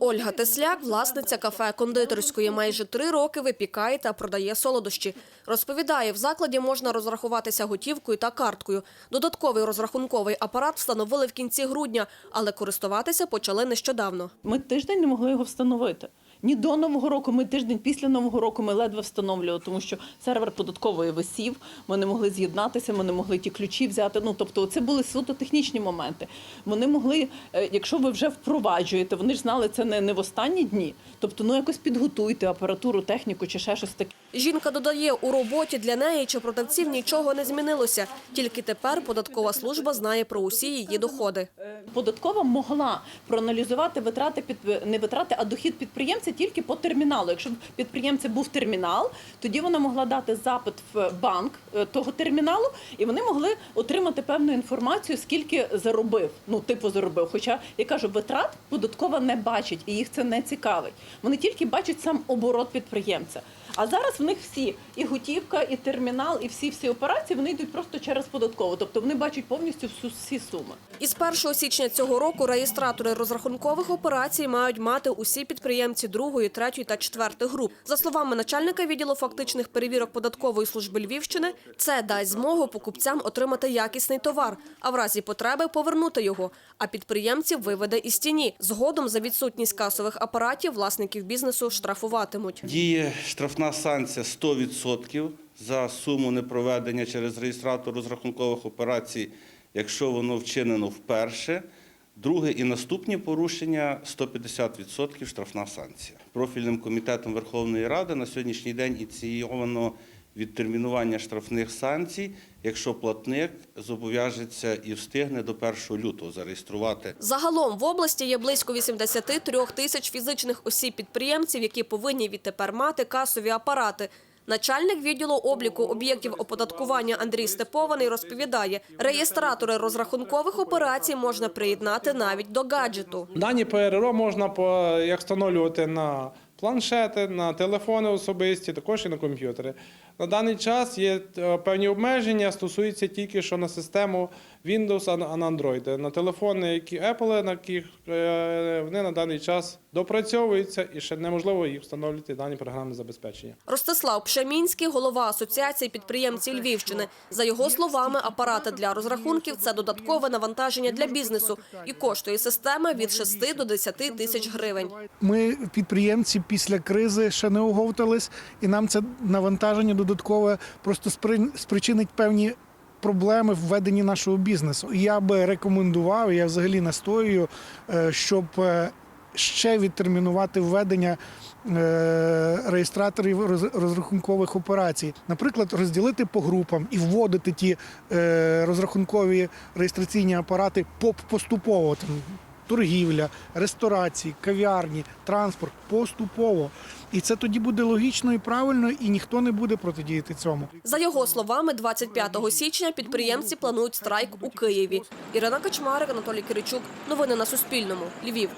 Ольга Тесляк, власниця кафе кондитерської, майже три роки випікає та продає солодощі. Розповідає, в закладі можна розрахуватися готівкою та карткою. Додатковий розрахунковий апарат встановили в кінці грудня, але користуватися почали нещодавно. Ми тиждень не могли його встановити. Ні до нового року, ми тиждень після нового року ми ледве встановлювали, тому що сервер податкової висів. Ми не могли з'єднатися, ми не могли ті ключі взяти. Ну тобто, це були суто технічні моменти. Вони могли, е, якщо ви вже впроваджуєте, вони ж знали це не, не в останні дні. Тобто, ну якось підготуйте апаратуру, техніку чи ще щось таке. Жінка додає, у роботі для неї чи продавців нічого не змінилося. Тільки тепер податкова служба знає про усі її доходи. Податкова могла проаналізувати витрати під не витрати, а дохід підприємця тільки по терміналу. Якщо підприємця був термінал, тоді вона могла дати запит в банк е, того терміналу, і вони могли отримати певну інформацію, скільки заробив. Ну, типу заробив. Хоча я кажу, витрат податкова не бачить, і їх це не цікавить. Вони тільки бачать сам оборот підприємця. А зараз в них всі і готівка, і термінал, і всі всі операції вони йдуть просто через податкову. Тобто вони бачать повністю всю всі суми. Із 1 січня цього року реєстратори розрахункових операцій мають мати усі підприємці другої, третьої та четвертої груп. За словами начальника відділу фактичних перевірок податкової служби Львівщини, це дасть змогу покупцям отримати якісний товар, а в разі потреби повернути його. А підприємців виведе із тіні. Згодом за відсутність касових апаратів власників бізнесу штрафуватимуть. Діє штрафна санкція 100% за суму непроведення через реєстратор розрахункових операцій, якщо воно вчинено вперше. Друге і наступні порушення 150% штрафна санкція. Профільним комітетом Верховної Ради на сьогоднішній день ініційовано відтермінування штрафних санкцій, якщо платник зобов'яжеться і встигне до 1 лютого зареєструвати Загалом в області є близько 83 тисяч фізичних осіб-підприємців, які повинні відтепер мати касові апарати. Начальник відділу обліку об'єктів оподаткування Андрій Степований розповідає, реєстратори розрахункових операцій можна приєднати навіть до гаджету. Дані ПРРО можна по, як встановлювати на планшети, на телефони особисті, також і на комп'ютери. На даний час є е, певні обмеження, стосуються тільки що на систему Windows, а на- Android. На телефони, які Apple, на яких е, вони на даний час допрацьовуються і ще неможливо їх встановлювати дані програмне забезпечення. Ростислав Пшемінський, голова Асоціації підприємців Львівщини. За його словами, апарати для розрахунків – це додаткове навантаження для бізнесу і коштує система від 6 до 10 тисяч гривень. Ми підприємці після кризи ще не оговтались, і нам це навантаження додаткове просто спри- спричинить певні проблеми в веденні нашого бізнесу. Я би рекомендував, я взагалі настоюю, е, щоб е, ще відтермінувати введення е, реєстраторів роз- розрахункових операцій. Наприклад, розділити по групам і вводити ті розрахункові реєстраційні апарати поступово. Торгівля, ресторації, кав'ярні, транспорт поступово. І це тоді буде логічно і правильно, і ніхто не буде протидіяти цьому. За його словами, 25 січня підприємці планують страйк у Києві. Ірина Качмарик, Анатолій Киричук. Новини на Суспільному. Львів.